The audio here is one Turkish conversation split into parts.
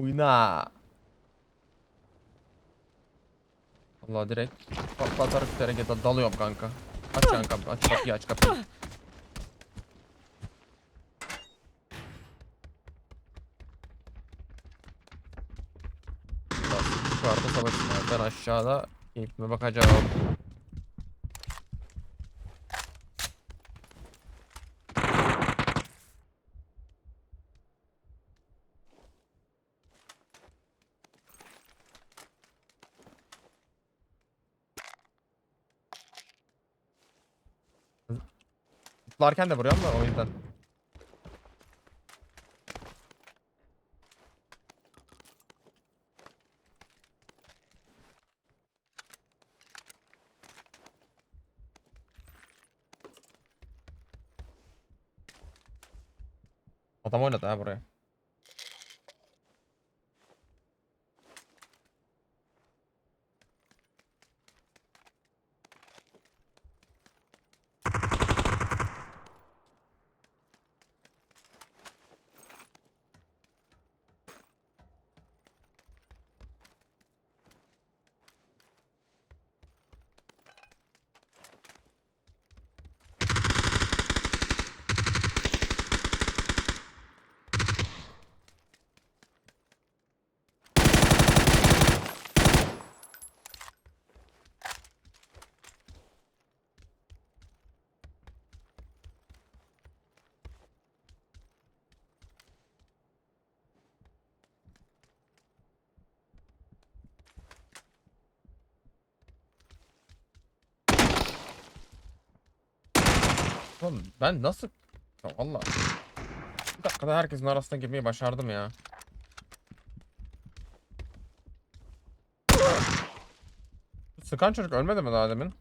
Uyna. Allah direkt patlatarak harekete dalıyorum kanka. Aç kanka aç kapıyı aç kapıyı. Yukarıda savaşın. Ben aşağıda keyfime bakacağım. Zıplarken de vuruyorum da o yüzden. Adam oynadı ha buraya. Oğlum ben nasıl... Ya valla. Bir dakikada herkesin arasına girmeyi başardım ya. Sıkan çocuk ölmedi mi daha demin?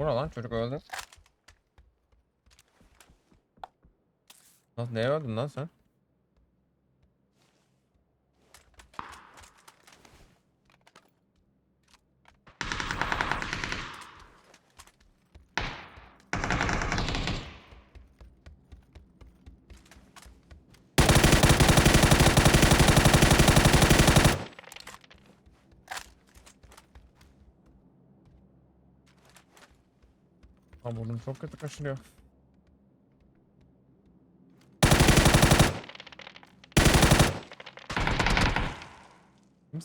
Bu ne lan çocuk öldü. Lan neye öldün lan sen? Aa burnum çok kötü kaşınıyor. Kim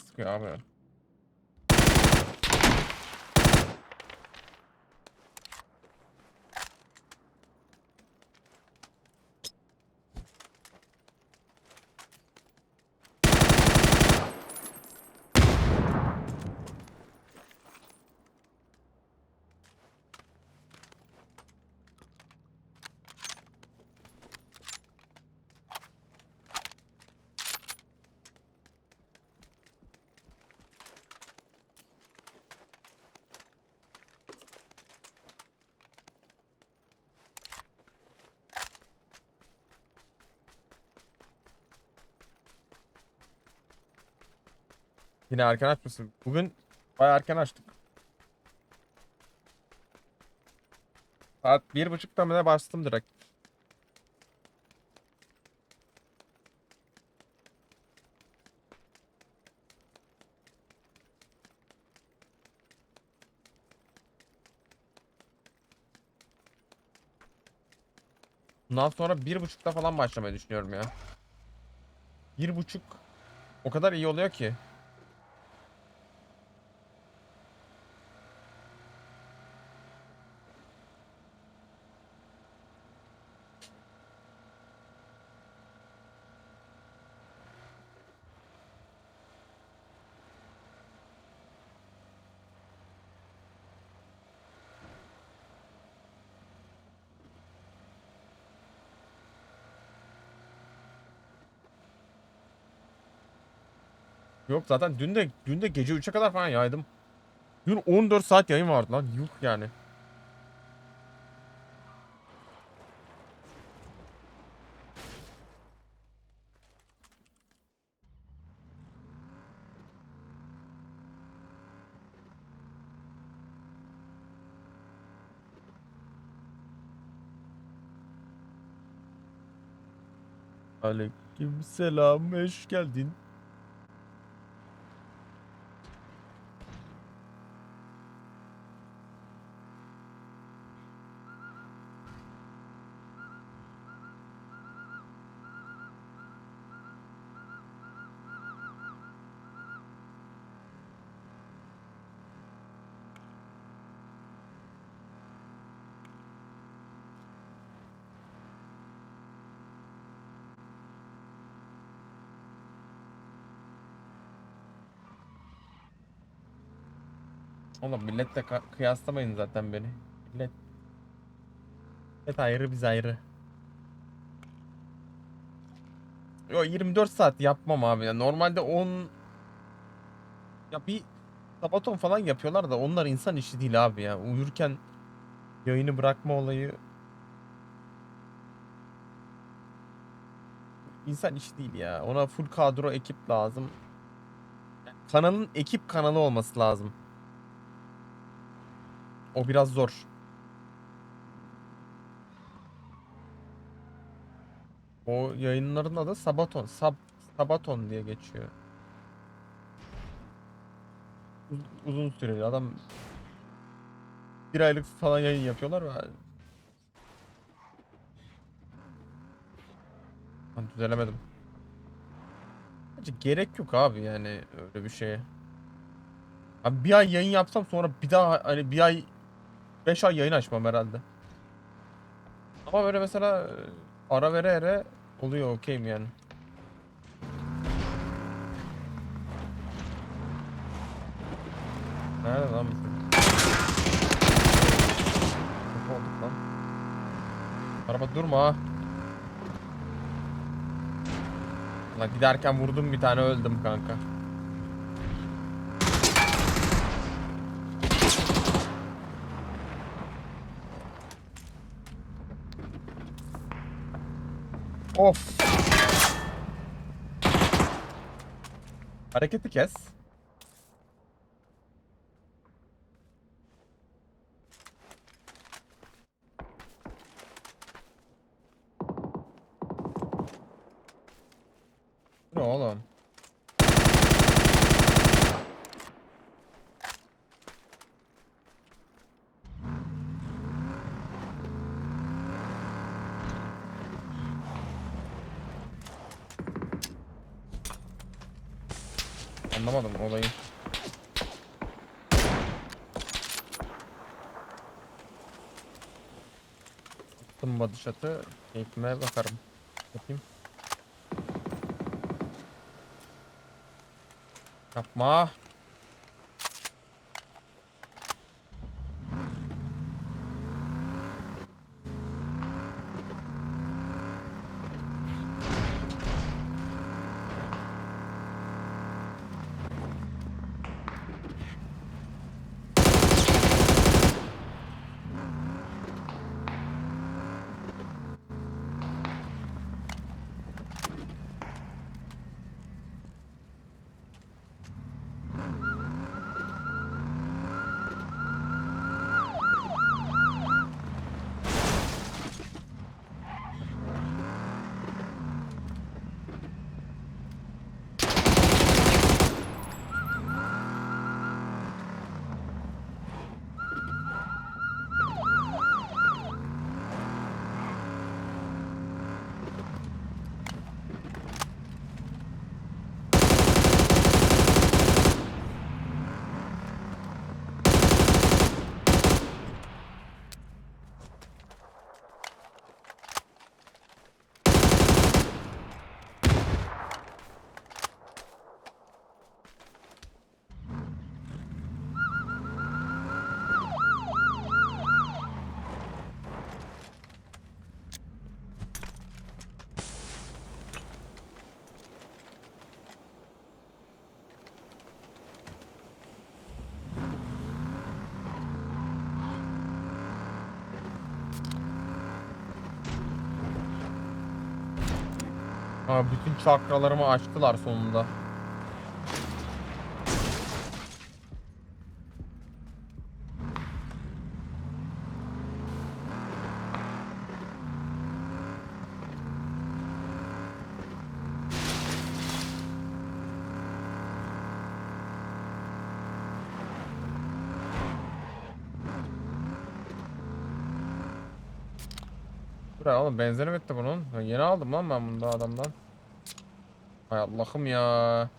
Yine erken açmışsın. Bugün bayağı erken açtık. Saat bir buçukta mı ne bastım direkt. Bundan sonra bir buçukta falan başlamayı düşünüyorum ya. Bir buçuk o kadar iyi oluyor ki. Yok zaten dün de dün de gece 3'e kadar falan yaydım. Dün 14 saat yayın vardı lan. Yuh yani. Aleyküm selam, hoş geldin. Oğlum milletle kıyaslamayın zaten beni. Millet Millet ayrı biz ayrı. Yo 24 saat yapmam abi. Normalde 10 ya bir sabaton falan yapıyorlar da onlar insan işi değil abi ya. Uyurken yayını bırakma olayı insan işi değil ya. Ona full kadro ekip lazım. Kanalın ekip kanalı olması lazım. O biraz zor. O yayınların adı Sabaton. Sab Sabaton diye geçiyor. Uz- uzun süreli adam bir aylık falan yayın yapıyorlar ve Ben düzelemedim. Bence gerek yok abi yani öyle bir şeye. Abi bir ay yayın yapsam sonra bir daha hani bir ay 5 ay yayın açmam herhalde. Ama böyle mesela e, ara vere vere oluyor okeyim yani. Nerede lan? Yok olduk lan. Araba durma ha. Lan giderken vurdum bir tane öldüm kanka. Of. Hareketi kes. Bu Ne oğlum? Anlamadım olayı. Attım body shot'ı. Keyfime bakarım. Yapayım. Yapma. Aa, bütün çakralarımı açtılar sonunda. Buraya oğlum benzini bitti bunun. Yeni aldım lan ben bunu da adamdan. Hay Allah'ım ya.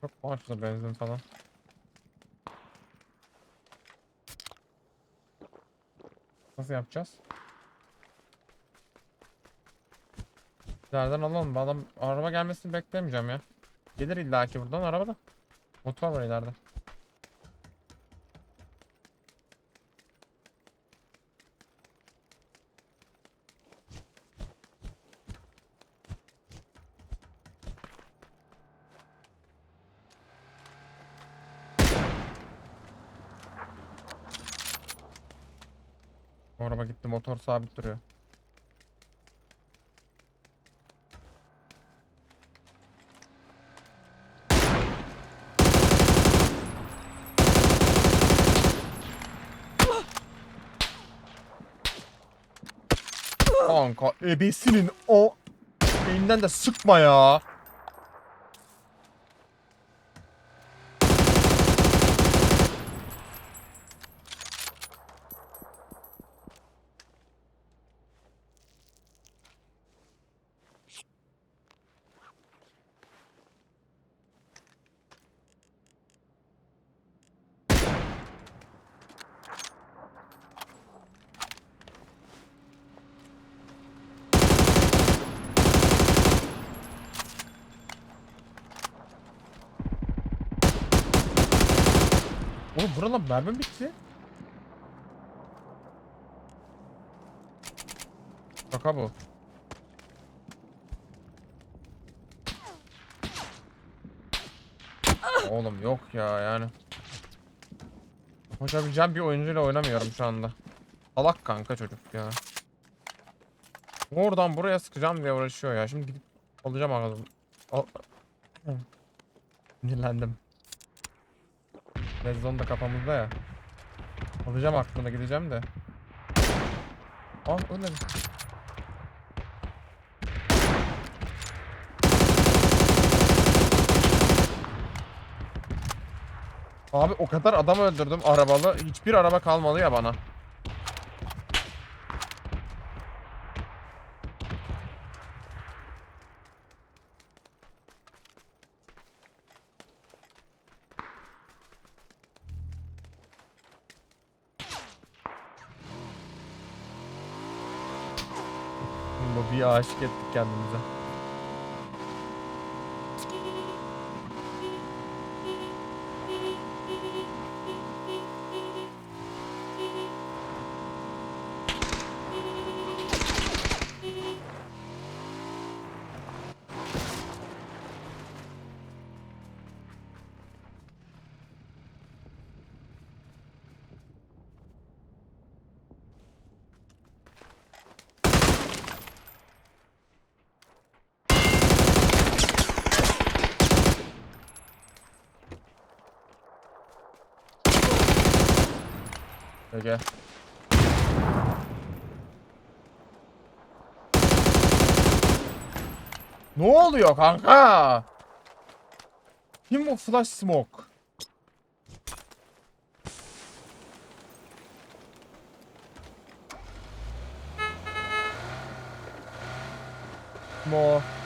Çok var benzin falan. Nasıl yapacağız? Nereden alalım? Adam araba gelmesini beklemeyeceğim ya. Gelir illaki buradan araba da. Motor var ileride. Araba gitti motor sabit duruyor. Kanka ebesinin o elinden de sıkma ya. Oğlum buralar mermi bitti. Şaka bu. Oğlum yok ya yani. Koşabileceğim bir oyuncuyla oynamıyorum şu anda. Salak kanka çocuk ya. Oradan buraya sıkacağım diye uğraşıyor ya. Şimdi gidip alacağım ağzım. Al. Sinirlendim. Red zone da kafamızda ya. Alacağım aklına gideceğim de. Ah mi? Abi o kadar adam öldürdüm arabalı. Hiçbir araba kalmadı ya bana. Aşık ettik kendimize. Peki. Ne oluyor kanka? Kim bu flash smoke? More.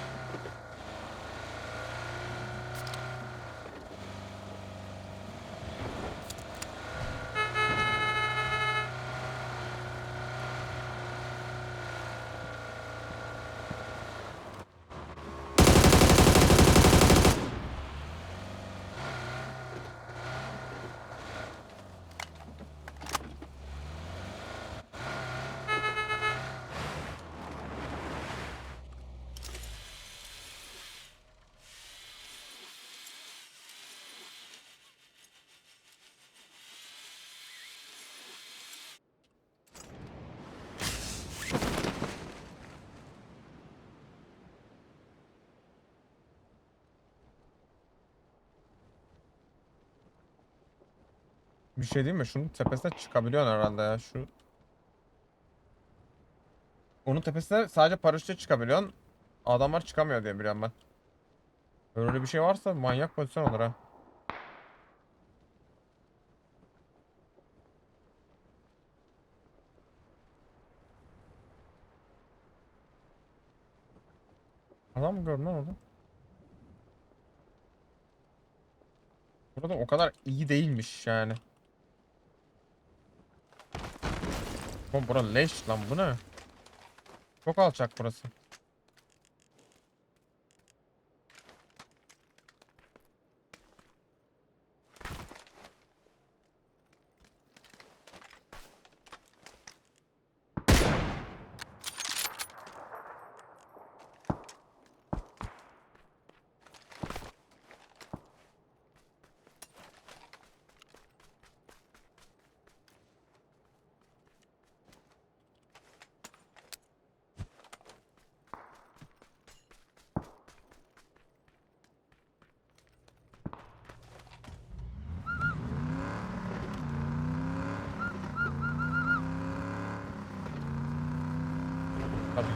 Bir şey değil mi? Şunun tepesine çıkabiliyorsun herhalde ya. Şu Onun tepesine sadece paraşütle çıkabiliyorsun. Adamlar çıkamıyor diye biliyorum ben. Öyle bir şey varsa manyak pozisyon olur ha. Adam mı gördün lan orada? Burada o kadar iyi değilmiş yani. Oğlum bura leş lan bu ne? Çok alçak burası.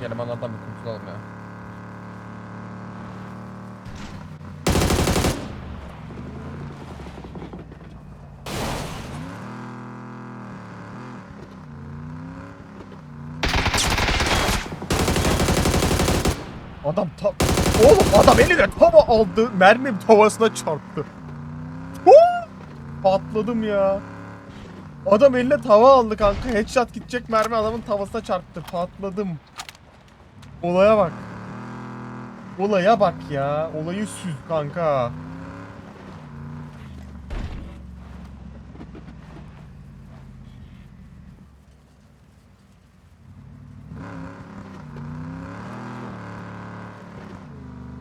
Ki elemanlardan bir kurtulalım ya. Adam ta... Oğlum adam eline tava aldı. Mermim tavasına çarptı. Huu! Patladım ya. Adam eline tava aldı kanka. Headshot gidecek mermi adamın tavasına çarptı. Patladım. Olaya bak. Olaya bak ya. Olayı süz kanka.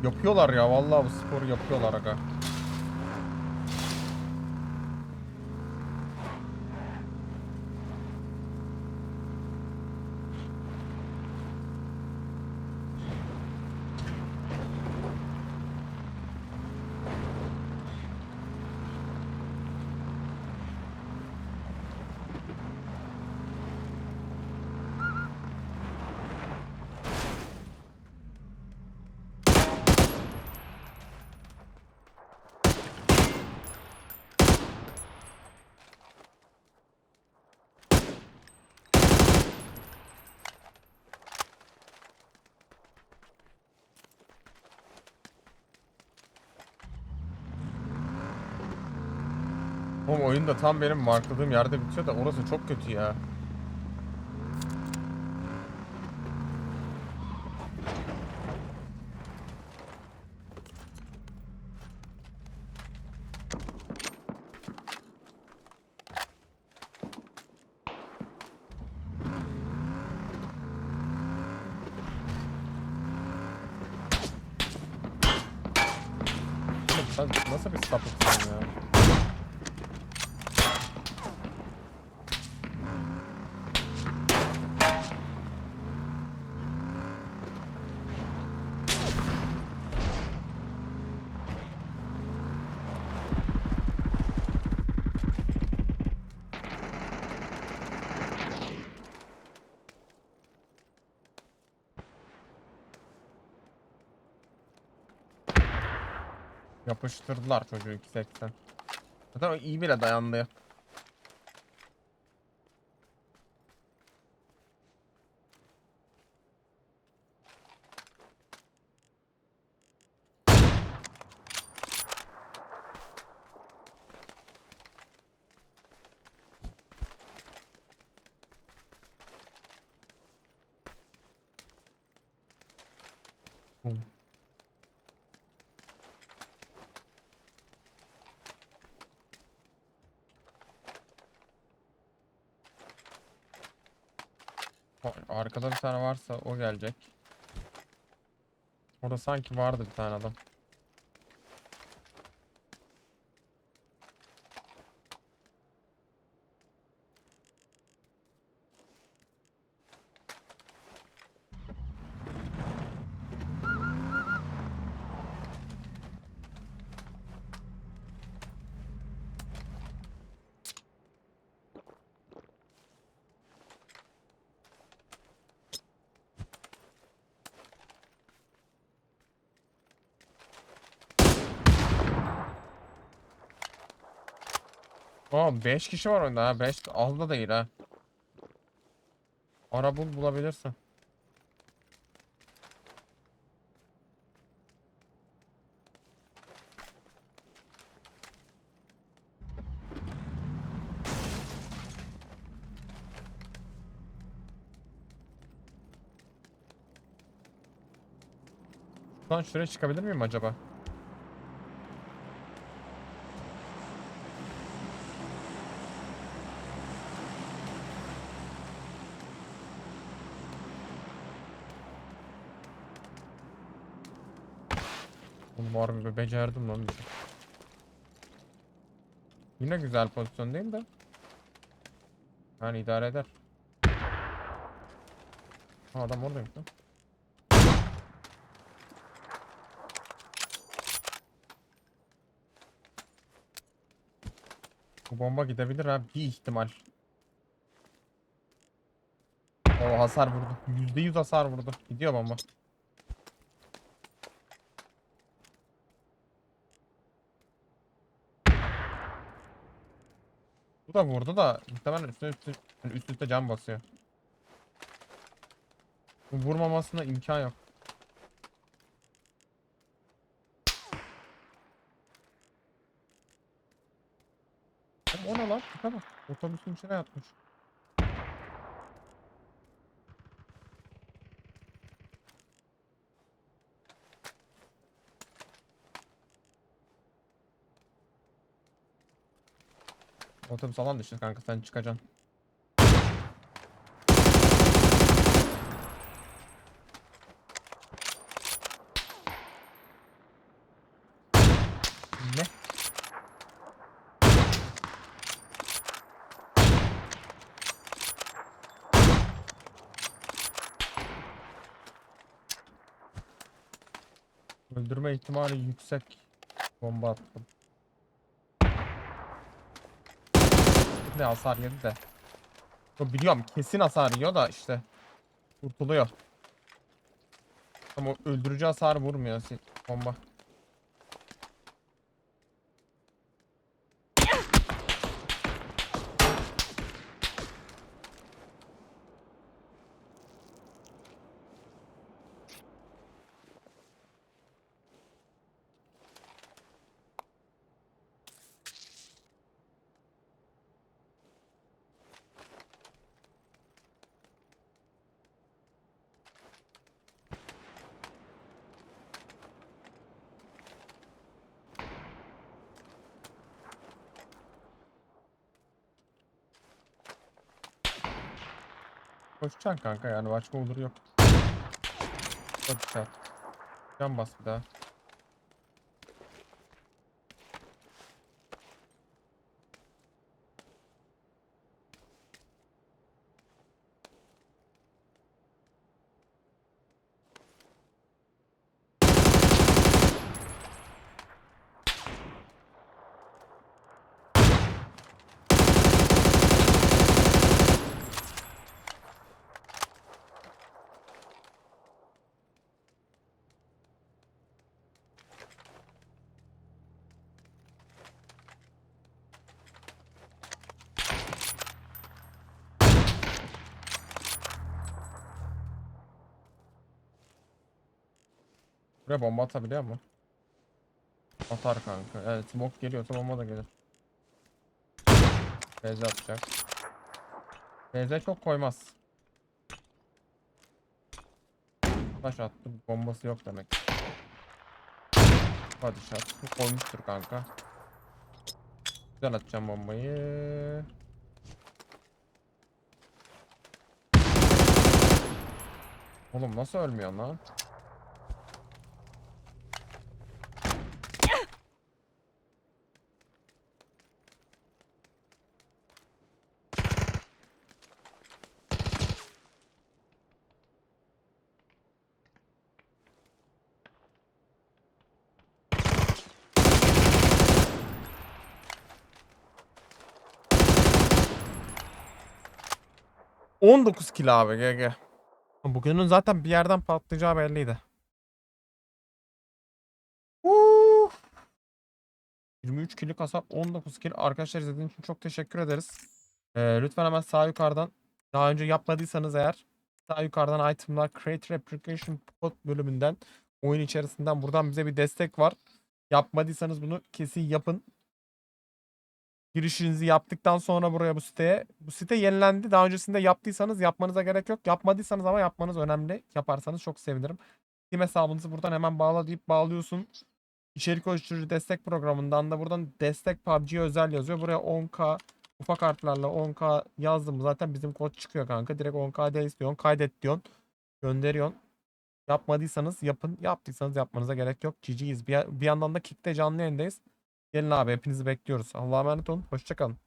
Yapıyorlar ya vallahi bu sporu yapıyorlar aga. Oğlum oyun da tam benim markladığım yerde bitiyor da orası çok kötü ya. Oğlum sen nasıl bir sapıksın ya? Yapıştırdılar çocuğu 280. Zaten o iyi bile dayandı. Hı. O- Arkada bir tane varsa o gelecek. Orada sanki vardı bir tane adam. Aa 5 kişi var oyunda ha. 5 az da değil ha. Ara bul bulabilirsin. Lan şuraya çıkabilir miyim acaba? Oğlum harbi be- becerdim lan bir şey. Yine güzel pozisyondayım da. Yani idare eder. Ha, adam oradaymış lan. Bu bomba gidebilir ha bir ihtimal. O hasar vurdu. %100 hasar vurdu. Gidiyor bomba. Da vurdu da muhtemelen üstüne üstü, üst üste can basıyor. Vurmamasına imkan yok. O ne lan? Tipe bak. Otobüsün içine yatmış. Otobüs alan dışı kanka sen çıkacaksın. Ne? Öldürme ihtimali yüksek. Bomba attım. Ne hasar yedi de. Yo, biliyorum kesin hasar yiyor da işte. Kurtuluyor. Ama öldürücü hasar vurmuyor bomba. Koşacaksın kanka yani başka olur yok. Çok güzel. Can bas bir daha. Buraya bomba atabiliyor mu? Atar kanka. Evet smoke geliyorsa bomba da gelir. BZ atacak. BZ çok koymaz. Taş attı. Bombası yok demek. Hadi. Bu koymuştur kanka. Güzel atacağım bombayı. Oğlum nasıl ölmüyor lan? ...19 kilo abi GG. Bugünün zaten bir yerden patlayacağı belliydi. 23 23 kilo kasap 19 kilo. Arkadaşlar izlediğiniz için çok teşekkür ederiz. Ee, lütfen hemen sağ yukarıdan daha önce yapmadıysanız eğer sağ yukarıdan itemlar create replication pod bölümünden oyun içerisinden buradan bize bir destek var. Yapmadıysanız bunu kesin yapın. Girişinizi yaptıktan sonra buraya bu siteye. Bu site yenilendi. Daha öncesinde yaptıysanız yapmanıza gerek yok. Yapmadıysanız ama yapmanız önemli. Yaparsanız çok sevinirim. Steam hesabınızı buradan hemen bağla deyip bağlıyorsun. İçerik oluşturucu destek programından da buradan destek PUBG'ye özel yazıyor. Buraya 10k ufak harflerle 10k yazdım. Zaten bizim kod çıkıyor kanka. Direkt 10k istiyorsun. Kaydet diyorsun. Gönderiyorsun. Yapmadıysanız yapın. Yaptıysanız yapmanıza gerek yok. GG'yiz. Bir, bir yandan da Kick'te canlı yayındayız. Gelin abi hepinizi bekliyoruz. Allah'a emanet olun. Hoşçakalın.